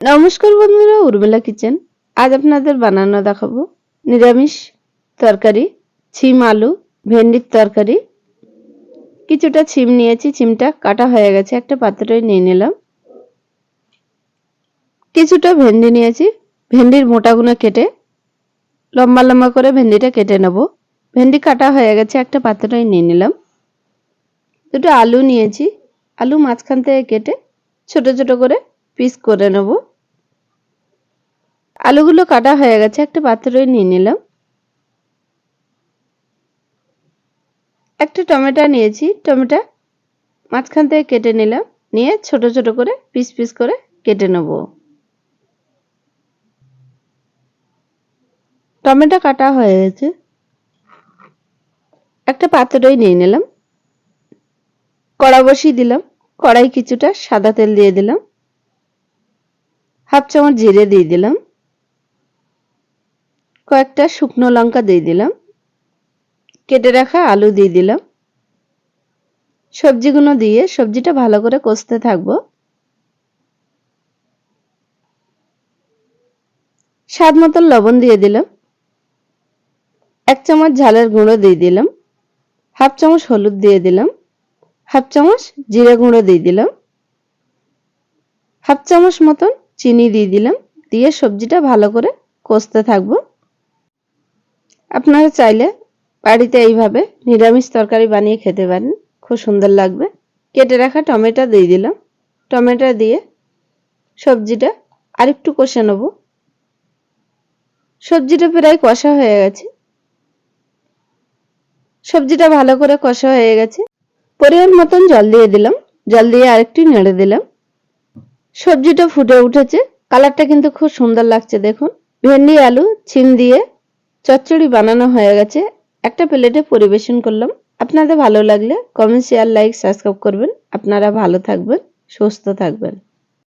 নমস্কার বন্ধুরা, উর্মিলা কিচেন। আজ আপনাদের বানানো দেখাবো নিরামিষ তরকারি, ছিম আলু, ভেন্ডির তরকারি। কিছুটা ছিম নিয়েছি, ছিমটা কাটা হয়ে গেছে, একটা পাত্রে নিয়ে নিলাম। কিছুটা ভেন্ডি নিয়েছি, ভেন্ডির মোটাগুলো কেটে, লম্বা লম্বা করে ভেন্ডিটা কেটে নেব। ভেন্ডি কাটা হয়ে গেছে, একটা পাত্রে নিয়ে নিলাম। দুটো আলু নিয়েছি, আলু মাঝখান থেকে কেটে ছোট ছোট করে পিস করে নেব। আলুগুলো কাটা হয়ে গেছে, একটা পাত্রে নিয়ে নিলাম। একটা টমেটো নিয়েছি, টমেটো মাঝখান থেকে কেটে নিলাম, নিয়ে ছোট ছোট করে পিস পিস করে কেটে নেব। টমেটো কাটা হয়ে গেছে। একটা পাত্রই নিয়ে নিলাম। কড়া বসিয়ে দিলাম, কড়াই কিছুটা সাদা তেল দিয়ে দিলাম। হাফ চামচ জিরে দিয়ে দিলাম। কয়েকটা শুকনো লঙ্কা দিয়ে দিলাম। কেটে রাখা আলু দিয়ে দিলাম। সবজিগুলো দিয়ে সবজিটা ভালো করে কষতে থাকব। স্বাদ মতন লবণ দিয়ে দিলাম। এক চামচ ঝালের গুঁড়ো দিয়ে দিলাম। হাফ চামচ হলুদ দিয়ে দিলাম। হাফ চামচ জিরে গুঁড়ো দিয়ে দিলাম। হাফ চামচ মতন চিনি দিয়ে দিলাম। দিয়ে সবজিটা ভালো করে কষতে থাকব। আপনারা চাইলে বাড়িতে এইভাবে নিরামিষ তরকারি বানিয়ে খেতে পারেন। খুব সুন্দর লাগবে। কেটে রাখা টমেটো দিয়ে দিলাম। টমেটো দিয়ে সবজিটা আরেকটু কষে নেব। সবজিটা প্রায় কষা হয়ে গেছে। সবজিটা ভালো করে কষা হয়ে গেছে। পরিমাণ মতন জল দিয়ে দিলাম। জল দিয়ে আরেকটু নেড়ে দিলাম। সবজিটা ফুটে উঠেছে। কালারটা কিন্তু খুব সুন্দর লাগছে, দেখুন। ভেন্ডি, আলু, ছিম দিয়ে চচ্চড়ি বানানো হয়ে গেছে। একটা প্লেটে পরিবেশন করলাম। আপনাদের ভালো লাগলে কমেন্ট শেয়ার লাইক সাবস্ক্রাইব করবেন। আপনারা ভালো থাকবেন, সুস্থ থাকবেন।